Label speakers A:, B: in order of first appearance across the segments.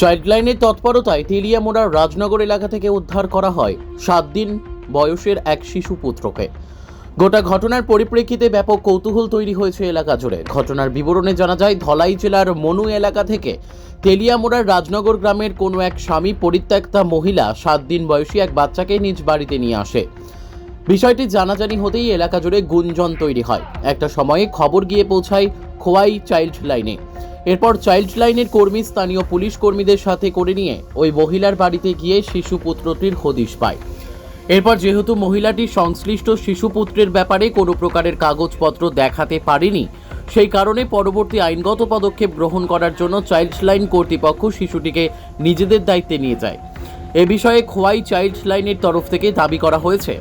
A: চাইল্ডলাইনের তৎপরতায় তেলিয়ামোড়ার রাজনগর এলাকা থেকে উদ্ধার করা হয় সাত দিন বয়সের এক শিশু পুত্রকে। গোটা ঘটনার পরিপ্রেক্ষিতে ব্যাপক কৌতূহল তৈরি হয়েছে এলাকা জুড়ে। ঘটনার বিবরণে জানা যায়, ধলাই জেলার মনু এলাকা থেকে তেলিয়ামোড়ার রাজনগর গ্রামের কোনো এক স্বামী পরিত্যক্তা মহিলা সাত দিন বয়সী এক বাচ্চাকে নিজ বাড়িতে নিয়ে আসে। বিষয়টি জানাজানি হতেই এলাকা জুড়ে গুঞ্জন তৈরি হয়। একটা সময়ে খবর গিয়ে পৌঁছায় খোয়াই চাইল্ড লাইনে এরপর চাইল্ড লাইনের কর্মী স্থানীয় পুলিশ কর্মীদের সাথে করে নিয়ে ওই মহিলার বাড়িতে গিয়ে শিশু পুত্রটির হদিশ পায়। এরপর যেহেতু মহিলাটি সংশ্লিষ্ট শিশুপুত্রের ব্যাপারে কোনো প্রকারের কাগজপত্র দেখাতে পারেনি, সেই কারণে পরবর্তী আইনগত পদক্ষেপ গ্রহণ করার জন্য চাইল্ড লাইন কর্তৃপক্ষ শিশুটিকে নিজেদের দায়িত্বে নিয়ে যায়। এ বিষয়ে খোয়াই চাইল্ড লাইনের তরফ থেকে দাবি করা হয়েছে,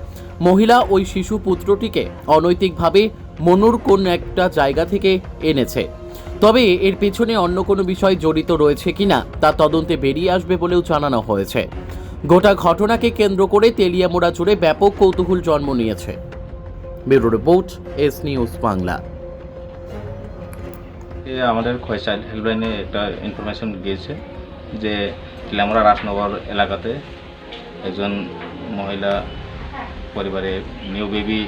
A: মহিলা ওই শিশু পুত্রটিকে অনৈতিকভাবে মনুর কোন একটা জায়গা থেকে এনেছে। তবে এর পেছনে অন্য কোনো বিষয় জড়িত রয়েছে কিনা তা তদন্তে বেরিয়ে আসবে বলেও জানানো হয়েছে। গোটা ঘটনাকে কেন্দ্র করে তেলিয়ামোড়া জুড়ে ব্যাপক কৌতূহল জন্ম নিয়েছে। Bureau report, S news Bangla.
B: আমাদের খয় চাইল্ড হেল্পলাইনে একটা ইনফরমেশন গিয়েছে যে টিলামরা রাজনগর এলাকাতে একজন মহিলা পরিবারে নিউ বেবি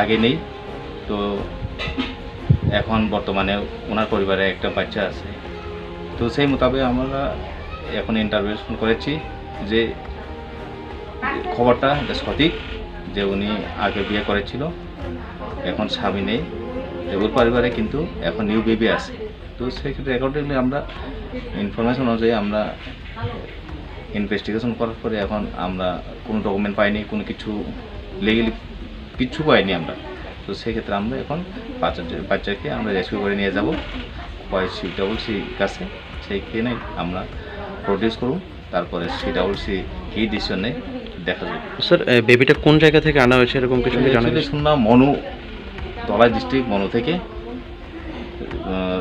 B: আগে নেই। তো এখন বর্তমানে ওনার পরিবারে একটা বাচ্চা আছে। তো সেই মোতাবেক আমরা এখন ইন্টারভিউশন করেছি যে খবরটা সঠিক, যে উনি আগে বিয়ে করেছিল, এখন স্বামী নেই। ওর পরিবারে কিন্তু এখন নিউ বেবি আছে। তো সেক্ষেত্রে অ্যাকর্ডিংলি আমরা ইনফরমেশন অনুযায়ী আমরা ইনভেস্টিগেশন করার পরে এখন আমরা কোনো ডকুমেন্ট পাইনি, কোনো কিছু লিগেলি কিচ্ছু পাইনি আমরা। তো সেক্ষেত্রে আমরা এখন বাচ্চা বাচ্চাকে আমরা রেস্কিউ করে নিয়ে যাব। পরে সি ডবল সি কাছে সেইখানে আমরা প্রডিউস করুন তারপরে সি ডবল সি কী ডিসিশন নেই দেখা যাবে।
C: স্যার বেবিটা কোন জায়গা থেকে আনা হয়েছে এরকম কিছু জানা?
B: শুনলাম মনু ধলাই ডিস্ট্রিক্ট মনু থেকে।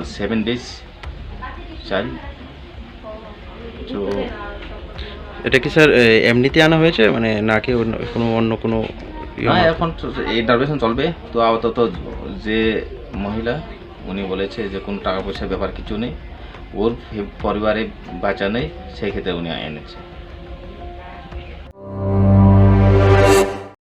B: সেভেন ডেজ চাইল্ড তো
C: এটা কি স্যার এমনিতে আনা হয়েছে? মানে নাকি অন্য- কোনো অন্য কোনো
B: না
C: মাধ্যমে?
B: এখন ইন্টারভেশন চলবে তো আপাতত যে মহিলা উনি বলেছে যে কোনো টাকা পয়সার ব্যাপার কিছু নেই ওর পরিবারে বাঁচা নেই সেই ক্ষেত্রে উনি এনেছে